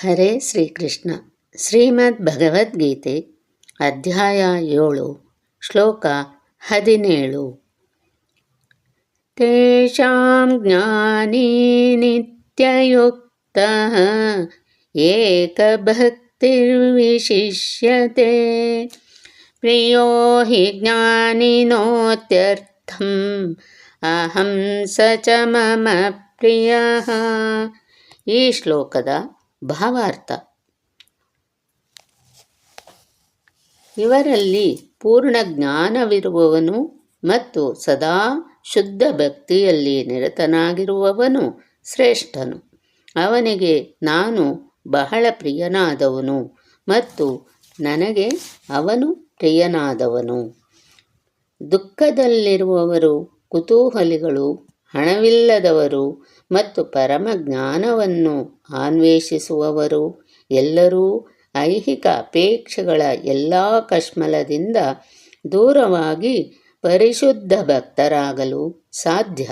ಹರೇ ಶ್ರೀಕೃಷ್ಣ ಶ್ರೀಮದ್ ಭಗವದ್ಗೀತೆ ಅಧ್ಯಾಯ ಏಳು ಶ್ಲೋಕ ಹದಿನೇಳು ತೇಷಾಂ ಜ್ಞಾನಿ ನಿತ್ಯಯುಕ್ತ ಏಕಭಕ್ತಿರ್ವಿಶಿಷ್ಯತೆ ಪ್ರಿಯೋ ಹಿ ಜ್ಞಾನಿನೋತ್ಯರ್ಥಂ ಅಹಂ ಸ ಚ ಮಮ ಪ್ರಿಯ ಈ ಶ್ಲೋಕದ ಭಾವಾರ್ಥ. ಇವರಲ್ಲಿ ಪೂರ್ಣ ಜ್ಞಾನವಿರುವವನು ಮತ್ತು ಸದಾ ಶುದ್ಧ ಭಕ್ತಿಯಲ್ಲಿ ನಿರತನಾಗಿರುವವನು ಶ್ರೇಷ್ಠನು. ಅವನಿಗೆ ನಾನು ಬಹಳ ಪ್ರಿಯನಾದವನು ಮತ್ತು ನನಗೆ ಅವನು ಪ್ರಿಯನಾದವನು. ದುಃಖದಲ್ಲಿರುವವರು ಕುತೂಹಲಿಗಳು ಹಣವಿಲ್ಲದವರು ಮತ್ತು ಪರಮ ಜ್ಞಾನವನ್ನು ಅನ್ವೇಷಿಸುವವರು ಎಲ್ಲರೂ ಐಹಿಕ ಅಪೇಕ್ಷೆಗಳ ಎಲ್ಲ ಕಶ್ಮಲದಿಂದ ದೂರವಾಗಿ ಪರಿಶುದ್ಧ ಭಕ್ತರಾಗಲು ಸಾಧ್ಯ.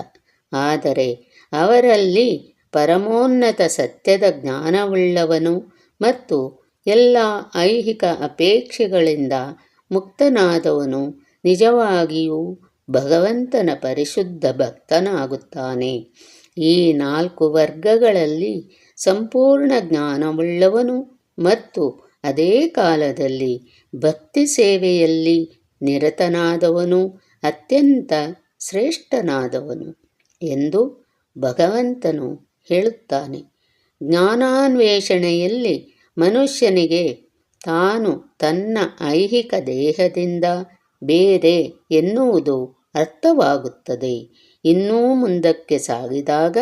ಆದರೆ ಅವರಲ್ಲಿ ಪರಮೋನ್ನತ ಸತ್ಯದ ಜ್ಞಾನವುಳ್ಳವನು ಮತ್ತು ಎಲ್ಲ ಐಹಿಕ ಅಪೇಕ್ಷೆಗಳಿಂದ ಮುಕ್ತನಾದವನು ನಿಜವಾಗಿಯೂ ಭಗವಂತನ ಪರಿಶುದ್ಧ ಭಕ್ತನಾಗುತ್ತಾನೆ. ಈ ನಾಲ್ಕು ವರ್ಗಗಳಲ್ಲಿ ಸಂಪೂರ್ಣ ಜ್ಞಾನವುಳ್ಳವನು ಮತ್ತು ಅದೇ ಕಾಲದಲ್ಲಿ ಭಕ್ತಿ ಸೇವೆಯಲ್ಲಿ ನಿರತನಾದವನು, ಅತ್ಯಂತ ಶ್ರೇಷ್ಠನಾದವನು ಎಂದು ಭಗವಂತನು ಹೇಳುತ್ತಾನೆ. ಜ್ಞಾನಾನ್ವೇಷಣೆಯಲ್ಲಿ ಮನುಷ್ಯನಿಗೆ ತಾನು ತನ್ನ ಐಹಿಕ ದೇಹದಿಂದ ಬೇರೆ ಎನ್ನುವುದು ಅರ್ಥವಾಗುತ್ತದೆ. ಇನ್ನೂ ಮುಂದಕ್ಕೆ ಸಾಗಿದಾಗ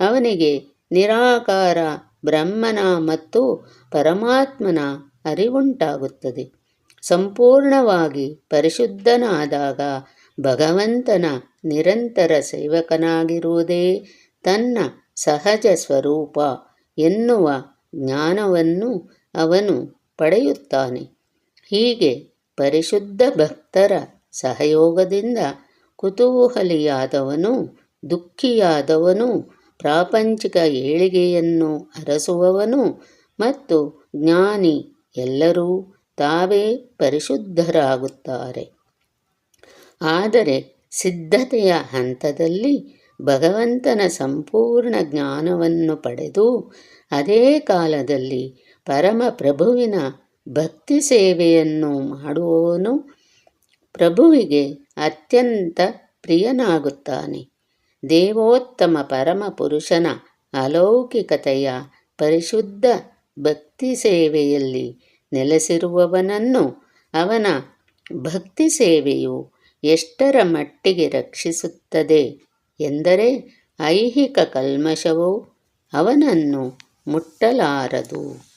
ಅವನಿಗೆ ನಿರಾಕಾರ ಬ್ರಹ್ಮನ ಮತ್ತು ಪರಮಾತ್ಮನ ಅರಿವುಂಟಾಗುತ್ತದೆ. ಸಂಪೂರ್ಣವಾಗಿ ಪರಿಶುದ್ಧನಾದಾಗ ಭಗವಂತನ ನಿರಂತರ ಸೇವಕನಾಗಿರುವುದೇ ತನ್ನ ಸಹಜ ಸ್ವರೂಪ ಎನ್ನುವ ಜ್ಞಾನವನ್ನು ಅವನು ಪಡೆಯುತ್ತಾನೆ. ಹೀಗೆ ಪರಿಶುದ್ಧ ಭಕ್ತರ ಸಹಯೋಗದಿಂದ ಕುತೂಹಲಿಯಾದವನು, ದುಃಖಿಯಾದವನು, ಪ್ರಾಪಂಚಿಕ ಏಳಿಗೆಯನ್ನು ಅರಸುವವನು ಮತ್ತು ಜ್ಞಾನಿ ಎಲ್ಲರೂ ತಾವೇ ಪರಿಶುದ್ಧರಾಗುತ್ತಾರೆ. ಆದರೆ ಸಿದ್ಧತೆಯ ಹಂತದಲ್ಲಿ ಭಗವಂತನ ಸಂಪೂರ್ಣ ಜ್ಞಾನವನ್ನು ಪಡೆದು ಅದೇ ಕಾಲದಲ್ಲಿ ಪರಮಪ್ರಭುವಿನ ಭಕ್ತಿ ಸೇವೆಯನ್ನು ಮಾಡುವವನು ಪ್ರಭುವಿಗೆ ಅತ್ಯಂತ ಪ್ರಿಯನಾಗುತ್ತಾನೆ. ದೇವೋತ್ತಮ ಪರಮ ಪುರುಷನ ಅಲೌಕಿಕತೆಯ ಪರಿಶುದ್ಧ ಭಕ್ತಿ ಸೇವೆಯಲ್ಲಿ ನೆಲೆಸಿರುವವನನ್ನು ಅವನ ಭಕ್ತಿ ಸೇವೆಯು ಎಷ್ಟರ ಮಟ್ಟಿಗೆ ರಕ್ಷಿಸುತ್ತದೆ ಎಂದರೆ ಐಹಿಕ ಕಲ್ಮಶವು ಅವನನ್ನು ಮುಟ್ಟಲಾರದು.